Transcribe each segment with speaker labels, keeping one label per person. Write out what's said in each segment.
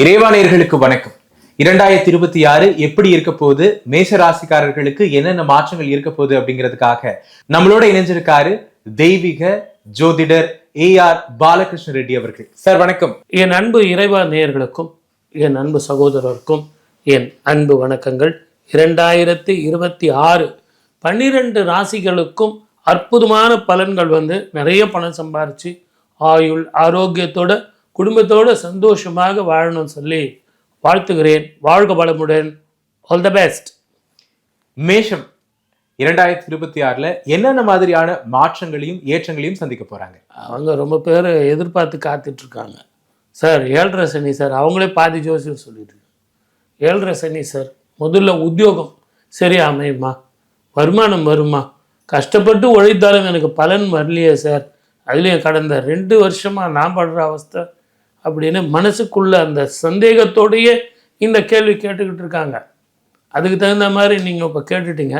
Speaker 1: இறைவானியர்களுக்கு வணக்கம். இரண்டாயிரத்தி இருபத்தி ஆறு எப்படி இருக்க போகுது? மேஷ ராசிக்காரர்களுக்கு என்னென்ன மாற்றங்கள் இருக்க போகுது அப்படிங்கிறதுக்காக நம்மளோட இணைஞ்சிருக்காரு தெய்வீக ஜோதிடர் ஏ ஆர் பாலகிருஷ்ண ரெட்டி அவர்கள். சார் வணக்கம்.
Speaker 2: என் அன்பு இறைவா நேயர்களுக்கும் என் அன்பு சகோதரருக்கும் என் அன்பு வணக்கங்கள். இரண்டாயிரத்தி இருபத்தி ஆறு பன்னிரெண்டு ராசிகளுக்கும் அற்புதமான பலன்கள் வந்து நிறைய பணம் சம்பாரிச்சு ஆயுள் ஆரோக்கியத்தோட குடும்பத்தோட சந்தோஷமாக வாழணும்னு சொல்லி வாழ்த்துகிறேன். வாழ்க வளமுடன். ஆல் த பெஸ்ட்
Speaker 1: மேஷம் இரண்டாயிரத்தி இருபத்தி ஆறுல என்னென்ன மாதிரியான மாற்றங்களையும் ஏற்றங்களையும் சந்திக்க போறாங்க?
Speaker 2: அவங்க ரொம்ப பேர் எதிர்பார்த்து காத்துட்டு இருக்காங்க சார் ஏழரை சனி சார் அவங்களே பாதி ஜோசியம் சொல்லிட்டு ஏழரை சனி சார் முதல்ல உத்தியோகம் சரியா அமையுமா வருமானம் வருமா? கஷ்டப்பட்டு உழைத்தாலும் எனக்கு பலன் வரலையே சார். அதுலேயும் கடந்த ரெண்டு வருஷமாக நான் படுற அவஸ்தை அப்படின்னு மனசுக்குள்ள அந்த சந்தேகத்தோடையே இந்த கேள்வி கேட்டுக்கிட்டு இருக்காங்க. அதுக்கு தகுந்த மாதிரி நீங்கள் இப்போ கேட்டுட்டீங்க.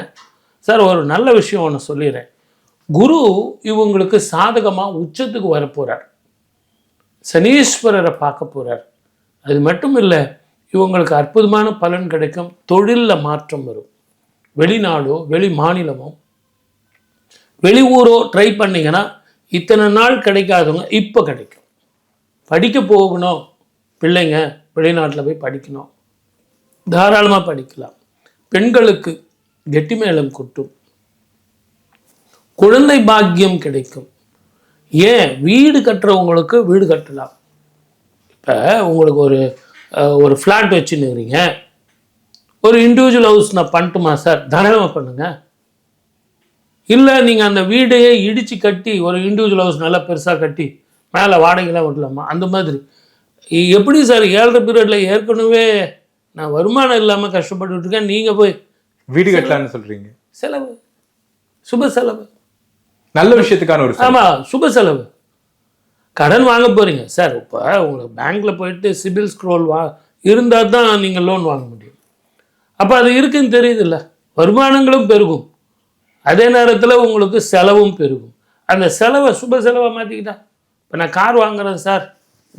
Speaker 2: சார் ஒரு நல்ல விஷயம் ஒன்று சொல்லிடுறேன் குரு இவங்களுக்கு சாதகமாக உச்சத்துக்கு வரப்போகிறார் சனீஸ்வரரை பார்க்க போகிறார் அது மட்டும் இல்லை இவங்களுக்கு அற்புதமான பலன் கிடைக்கும். தொழிலில் மாற்றம் வரும். வெளிநாடோ வெளி மாநிலமோ வெளி ஊரோ ட்ரை பண்ணிங்கன்னா இத்தனை நாள் கிடைக்காதவங்க இப்போ கிடைக்கும். படிக்க போகணும். பிள்ளைங்க வெளிநாட்டில் போய் படிக்கணும். தாராளமாக படிக்கலாம். பெண்களுக்கு கெட்டி மேளம் கொட்டும். குழந்தை பாக்கியம் கிடைக்கும். ஏன்? வீடு கட்டுறவங்களுக்கு வீடு கட்டலாம். இப்போ உங்களுக்கு ஒரு ஒரு ஃப்ளாட் வச்சுன்னுறீங்க ஒரு இண்டிவிஜுவல் ஹவுஸ் நான் பண்ணட்டுமா சார் தாராளமாக பண்ணுங்க. இல்லை நீங்கள் அந்த வீடையே இடித்து கட்டி ஒரு இண்டிவிஜுவல் ஹவுஸ் நல்லா பெருசாக கட்டி மேலே வாடகைலாம் விடலாமா அந்த மாதிரி. எப்படி சார் ஏழரை பீரியடில் ஏற்கனவே நான் வருமானம் இல்லாமல் கஷ்டப்பட்டுட்டு இருக்கேன் நீங்கள் போய்
Speaker 1: வீடு கட்டலாம்னு சொல்றீங்க.
Speaker 2: செலவு. சுப செலவு.
Speaker 1: நல்ல விஷயத்துக்கான ஒரு.
Speaker 2: ஆமாம் சுப செலவு. கடன் வாங்க போகிறீங்க சார் இப்போ உங்களுக்கு பேங்க்கில் போயிட்டு சிபில் ஸ்க்ரோல் வா இருந்தால் தான் நீங்கள் லோன் வாங்க முடியும். அப்போ அது இருக்குன்னு தெரியுதுல்ல. வருமானங்களும் பெருகும். அதே நேரத்தில் உங்களுக்கு செலவும் பெருகும். அந்த செலவை சுப செலவை மாற்றிக்கிட்டா இப்போ நான் கார் வாங்குறேன் சார்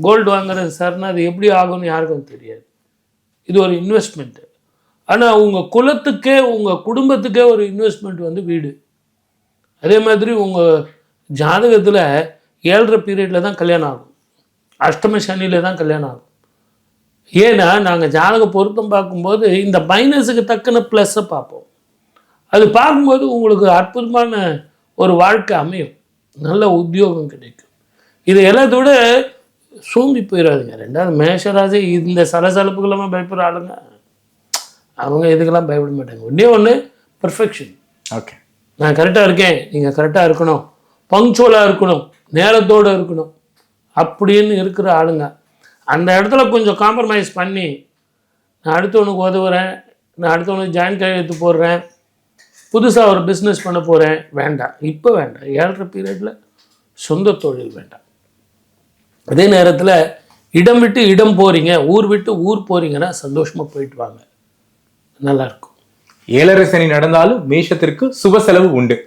Speaker 2: கோல்டு வாங்குறேன் சார்னா அது எப்படி ஆகும்னு யாருக்கும் தெரியாது. இது ஒரு இன்வெஸ்ட்மெண்ட்டு ஆனால் உங்கள் குலத்துக்கே உங்கள் குடும்பத்துக்கே ஒரு இன்வெஸ்ட்மெண்ட் வந்து வீடு. அதே மாதிரி உங்கள் ஜாதகத்தில் ஏழரை பீரியடில் தான் கல்யாணம் ஆகும். அஷ்டம சனியில் தான் கல்யாணம் ஆகும். ஏன்னா நாங்கள் ஜாதக பொருத்தம் பார்க்கும்போது இந்த மைனஸுக்கு தக்கன ப்ளஸ்ஸை பார்ப்போம். அது பார்க்கும்போது உங்களுக்கு அற்புதமான ஒரு வாழ்க்கை அமையும். நல்ல உத்தியோகம் கிடைக்கும். இது எல்லாத்தோட சோம்பி போயிடாதுங்க ரெண்டாவது மேஷராசி இந்த சலசலப்புக்கெல்லாம் பயப்படுற ஆளுங்க அவங்க இதுக்கெல்லாம் பயப்பட மாட்டாங்க. ஒன்றே ஒன்று பர்ஃபெக்ஷன்
Speaker 1: ஓகே
Speaker 2: நான் கரெக்டாக இருக்கேன் நீங்கள் கரெக்டாக இருக்கணும். பங்க்சுவலாக இருக்கணும் நேரத்தோடு இருக்கணும். அப்படின்னு இருக்கிற ஆளுங்க அந்த இடத்துல கொஞ்சம் காம்ப்ரமைஸ் பண்ணி நான் அடுத்தவனுக்கு உதவுறேன் நான் அடுத்தவனுக்கு ஜாயின் கையெழுத்து போடுறேன் புதுசாக ஒரு பிஸ்னஸ் பண்ண போகிறேன் வேண்டாம். இப்போ வேண்டாம். ஏழரை பீரியடில் சொந்த தொழில் வேண்டாம். அதே நேரத்தில் இடம் விட்டு இடம் போகிறீங்க ஊர் விட்டு ஊர் போகிறீங்கன்னா சந்தோஷமாக போயிட்டு வாங்க. நல்லாயிருக்கும்
Speaker 1: ஏழரை சனி நடந்தாலும் மேஷத்திற்கு சுப செலவு உண்டு.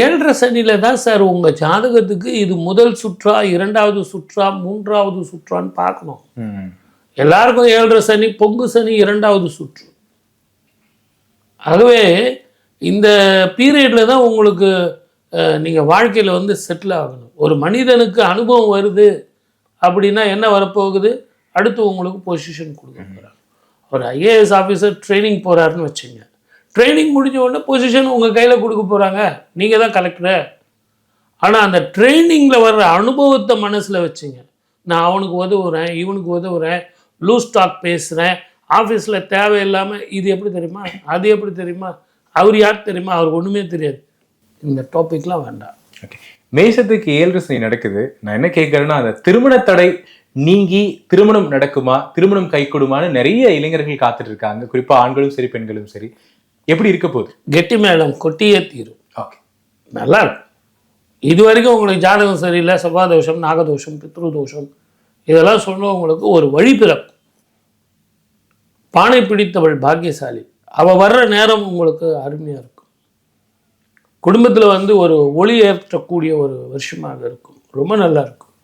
Speaker 2: ஏழரை சனியில் தான் சார் உங்கள் ஜாதகத்துக்கு இது முதல் சுற்றா இரண்டாவது சுற்றா மூன்றாவது சுற்றான்னு பார்க்கணும். எல்லாருக்கும் ஏழரை சனி பொங்கு சனி இரண்டாவது சுற்று. ஆகவே இந்த பீரியடில் தான் உங்களுக்கு நீங்கள் வாழ்க்கையில் வந்து செட்டில் ஆகணும். ஒரு மனிதனுக்கு அனுபவம் வருது அப்படின்னா என்ன வரப்போகுது? அடுத்து உங்களுக்கு பொசிஷன் கொடுக்க போகிறாங்க ஒரு ஐஏஎஸ் ஆஃபீஸர் ட்ரைனிங் போகிறாருன்னு வச்சுங்க. ட்ரைனிங் முடிஞ்ச உடனே பொசிஷன் உங்கள் கையில் கொடுக்க போகிறாங்க நீங்கள் தான் கலெக்டர் ஆனால் அந்த ட்ரைனிங்கில் வர்ற அனுபவத்தை மனசில் வச்சுங்க. நான் அவனுக்கு உதவுறேன் இவனுக்கு உதவுறேன் லூஸ் டாக் பேசுகிறேன் ஆஃபீஸில் தேவையில்லாமல் இது எப்படி தெரியுமா? அது எப்படி தெரியுமா? அவர் யார் தெரியுமா? அவருக்கு ஒன்றுமே தெரியாது. இந்த டாப்பிக்லாம் வேண்டாம்.
Speaker 1: ஓகே மேஷத்துக்கு ஏழரை சனி நடக்குது. நான் என்ன கேட்கறேன்னா அந்த திருமண தடை நீங்கி திருமணம் நடக்குமா திருமணம் கைகூடுமான்னு நிறைய இளைஞர்கள் காத்துட்டு இருக்காங்க குறிப்பா ஆண்களும் சரி பெண்களும் சரி. எப்படி இருக்க போகுது?
Speaker 2: கெட்டி மேளம் கொட்டியே தீரும்.
Speaker 1: ஓகே.
Speaker 2: நல்லா இருக்கும். இது வரைக்கும் உங்களுக்கு ஜாதகம் சரியில்லை செவ்வாதோஷம் நாகதோஷம் பித்ருதோஷம் இதெல்லாம் சொன்னவங்களுக்கு ஒரு வழிபிறப்பு பானை பிடித்தவள் பாக்கியசாலி. அவள் வர்ற நேரம் உங்களுக்கு அருமையாக இருக்கும். குடும்பத்தில் வந்து ஒரு ஒளி ஏற்றக்கூடிய ஒரு வருஷமாக இருக்கும். ரொம்ப நல்லா இருக்கும்.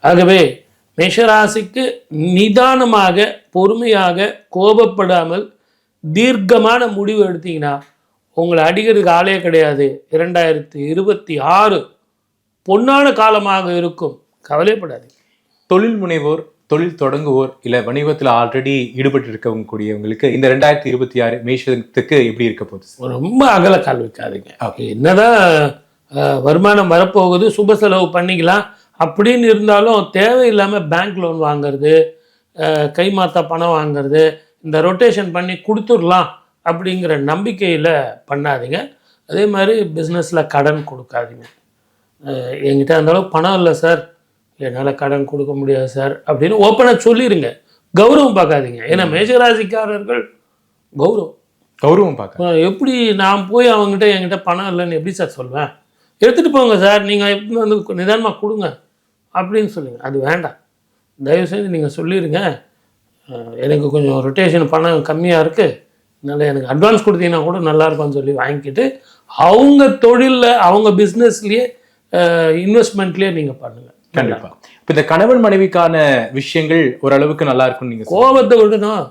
Speaker 2: ஆகவே மேஷராசிக்கு நிதானமாக பொறுமையாக கோபப்படாமல் தீர்க்கமான முடிவு எடுத்தீங்கன்னா உங்களை அடிக்கிறதுக்கு ஆளே கிடையாது. இரண்டாயிரத்தி இருபத்தி ஆறு பொன்னான காலமாக இருக்கும். கவலைப்படாதீங்க.
Speaker 1: தொழில் முனைவோர் தொழில் தொடங்குவோர் இல்ல வணிகத்துல ஆல்ரெடி ஈடுபட்டு இருக்கவங்க கூடியவங்களுக்கு இந்த ரெண்டாயிரத்தி இருபத்தி ஆறு மேஷத்துக்கு எப்படி இருக்க போகுது
Speaker 2: ரொம்ப அகல கால் வைக்காதீங்க. என்னதான் வருமானம் வரப்போகுது சுப செலவு பண்ணிக்கலாம். அப்படின்னு இருந்தாலும் தேவையில்லாமல் பேங்க் லோன் வாங்குறது அஹ், கைமாத்தா பணம் வாங்குறது இந்த ரொட்டேஷன் பண்ணி கொடுத்துடலாம் அப்படிங்கிற நம்பிக்கையில் பண்ணாதீங்க. அதே மாதிரி பிஸ்னஸில் கடன் கொடுக்காதீங்க. என்கிட்ட அந்த அளவுக்கு பணம் இல்லை சார் என்னால் கடன் கொடுக்க முடியாது சார் அப்படின்னு ஓப்பனாக சொல்லிடுங்க கௌரவம் பார்க்காதீங்க. ஏன்னா மேஜராசிக்காரர்கள் கௌரவம்.
Speaker 1: கௌரவம் பார்க்க
Speaker 2: எப்படி நான் போய் அவங்ககிட்ட என்கிட்ட பணம் இல்லைன்னு எப்படி சார் சொல்வேன்? எடுத்துகிட்டு போங்க சார் நீங்கள் எப்படி வந்து நிதானமாக கொடுங்க அப்படின்னு சொல்லுங்க. அது வேண்டாம். தயவு செஞ்சு நீங்கள் சொல்லிடுங்க எனக்கு கொஞ்சம் ரொட்டேஷன் பணம் கம்மியாக இருக்குது அதனால் எனக்கு அட்வான்ஸ் கொடுத்தீங்கன்னா கூட நல்லா இருக்கும்னு சொல்லி வாங்கிக்கிட்டு அவங்க தொழிலில் அவங்க பிஸ்னஸ்லேயே இன்வெஸ்ட்மெண்ட்லேயே நீங்கள் பண்ணுங்கள்
Speaker 1: கண்டிப்பா. இப்ப இந்த கணவன் மனைவிக்கான விஷயங்கள் ஓரளவுக்கு நல்லா இருக்கும்னு நீங்க.
Speaker 2: கோபத்தை விடணும்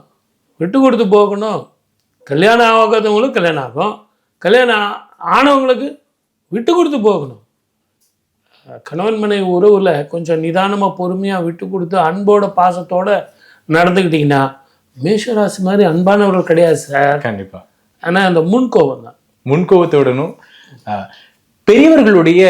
Speaker 2: விட்டு கொடுத்து போகணும். கல்யாணம் ஆகாதவங்களுக்கு கல்யாணம் ஆகும். கல்யாணம் ஆனவங்களுக்கு விட்டு கொடுத்து போகணும். கணவன் மனைவி உறவில் கொஞ்சம் நிதானமாக பொறுமையாக விட்டு கொடுத்து அன்போட பாசத்தோட நடந்துக்கிட்டிங்கன்னா மேஷராசி மாதிரி அன்பானவர்கள் கிடையாது சார்.
Speaker 1: கண்டிப்பா.
Speaker 2: ஆனால் அந்த முன்கோபம் தான்.
Speaker 1: முன்கோபத்துடனும் பெரியவர்களுடைய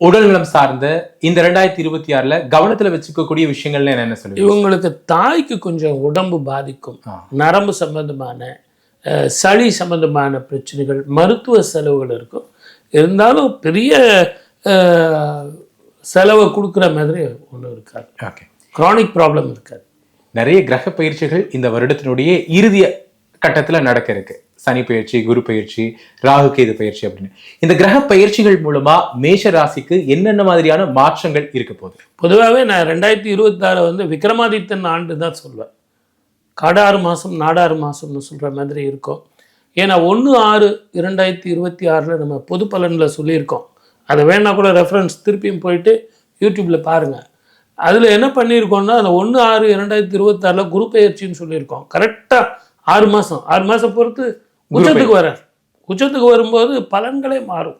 Speaker 1: உடல்நலம் சார்ந்த இந்த ரெண்டாயிரத்தி இருபத்தி ஆறுல கவனத்துல வச்சுக்கக்கூடிய விஷயங்கள்னு என்ன சொல்லுவீங்க
Speaker 2: இவங்களுக்கு தாய்க்கு கொஞ்சம் உடம்பு பாதிக்கும். நரம்பு சம்பந்தமான சளி சம்பந்தமான பிரச்சனைகள் மருத்துவ செலவுகள் இருக்கும். இருந்தாலும் பெரிய செலவை கொடுக்குற மாதிரி ஒன்றும் இருக்காது.
Speaker 1: ஓகே.
Speaker 2: க்ரானிக் ப்ராப்ளம் இருக்காது.
Speaker 1: நிறைய கிரக பயிற்சிகள் இந்த வருடத்தினுடைய இறுதி கட்டத்தில் நடக்க இருக்கு சனி பயிற்சி குரு பயிற்சி ராகு கேது பயிற்சி அப்படின்னு. இந்த கிரக பயிற்சிகள் மூலமா மேஷ ராசிக்கு என்னென்ன மாதிரியான மாற்றங்கள் இருக்க போகுது?
Speaker 2: பொதுவாகவே நான் ரெண்டாயிரத்தி இருபத்தாறு வந்து விக்ரமாதித்தன் ஆண்டு தான் சொல்வேன். காடாறு மாதம் நாடாறு மாதம்னு சொல்கிற மாதிரி இருக்கும். ஏன்னா ஒன்று ஆறு இரண்டாயிரத்தி இருபத்தி ஆறில் நம்ம பொது பலனில் சொல்லியிருக்கோம். அதை வேணா கூட ரெஃபரன்ஸ் திருப்பியும் போயிட்டு யூடியூப்பில் பாருங்கள் அதில் என்ன பண்ணியிருக்கோம்னா அந்த ஒன்று ஆறு இரண்டாயிரத்தி இருபத்தாறில் குரு பயிற்சின்னு சொல்லியிருக்கோம். கரெக்டாக ஆறு மாதம் ஆறு மாதம் பொறுத்து உச்சத்துக்கு வரார். உச்சத்துக்கு வரும்போது பலன்களே மாறும்.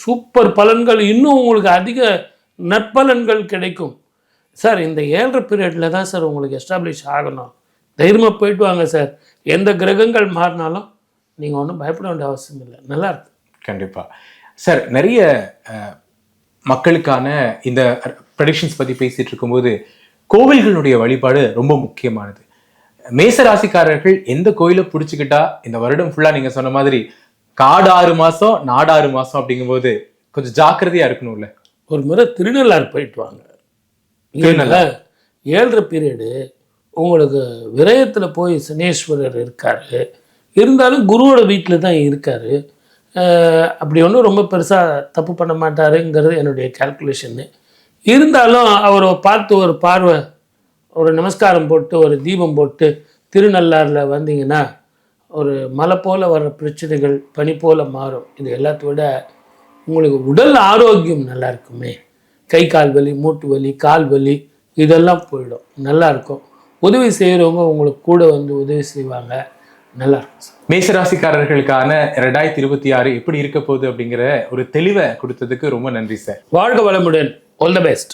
Speaker 2: சூப்பர் பலன்கள் இன்னும் உங்களுக்கு அதிக நற்பலன்கள் கிடைக்கும். சார் இந்த ஏழரை பீரியடில் தான் சார் உங்களுக்கு எஸ்டாப்ளிஷ் ஆகணும். தைரியமாக போயிட்டு வாங்க சார் எந்த கிரகங்கள் மாறினாலும் நீங்கள் ஒன்றும் பயப்பட வேண்டிய அவசியம் இல்லை. நல்லா இருக்கு.
Speaker 1: கண்டிப்பா. சார் நிறைய மக்களுக்கான இந்த ப்ரெடிக்ஷன்ஸ் பத்தி பேசிட்டு இருக்கும்போது கோவில்களுடைய வழிபாடு ரொம்ப முக்கியமானது. மேச ராசிக்காரர்கள் எந்த கோயிலை பிடிச்சிக்கிட்டா இந்த வருடம் ஃபுல்லா நீங்க சொன்ன மாதிரி காடு ஆறு மாசம் நாடு ஆறு மாசம் அப்படிங்கும்போது கொஞ்சம் ஜாக்கிரதையா இருக்கணும்ல?
Speaker 2: ஒரு முறை திருநள்ளாறு போயிட்டு வாங்க.
Speaker 1: திருநள்ளாறு.
Speaker 2: இல்ல, ஏழரை பீரியடு உங்களுக்கு விரயத்தில் போய் சனீஸ்வரர் இருக்காரு. இருந்தாலும் குருவோட வீட்டில் தான் இருக்காரு. அப்படி ஒன்றும் ரொம்ப பெருசாக தப்பு பண்ண மாட்டாருங்கிறது என்னுடைய கால்குலேஷன்னு இருந்தாலும் அவரை பார்த்து ஒரு பார்வை ஒரு நமஸ்காரம் போட்டு ஒரு தீபம் போட்டு திருநள்ளாறில் வந்தீங்கன்னா ஒரு மலை போல் வர்ற பிரச்சனைகள் பனி போல் மாறும். இது எல்லாத்த விட உங்களுக்கு உடல் ஆரோக்கியம் நல்லா இருக்குமே. கை கால் வலி மூட்டு வலி கால் வலி இதெல்லாம் போயிடும். நல்லா இருக்கும். உதவி செய்கிறவங்க உங்களுக்கு கூட வந்து உதவி செய்வாங்க. நல்லா இருக்கும் சார்.
Speaker 1: மேச ராசிக்காரர்களுக்கான ரெண்டாயிரத்தி இருபத்தி ஆறு எப்படி இருக்க போகுது அப்படிங்கிற ஒரு தெளிவை கொடுத்ததுக்கு ரொம்ப நன்றி சார்.
Speaker 2: வாழ்க வளமுடன். All the best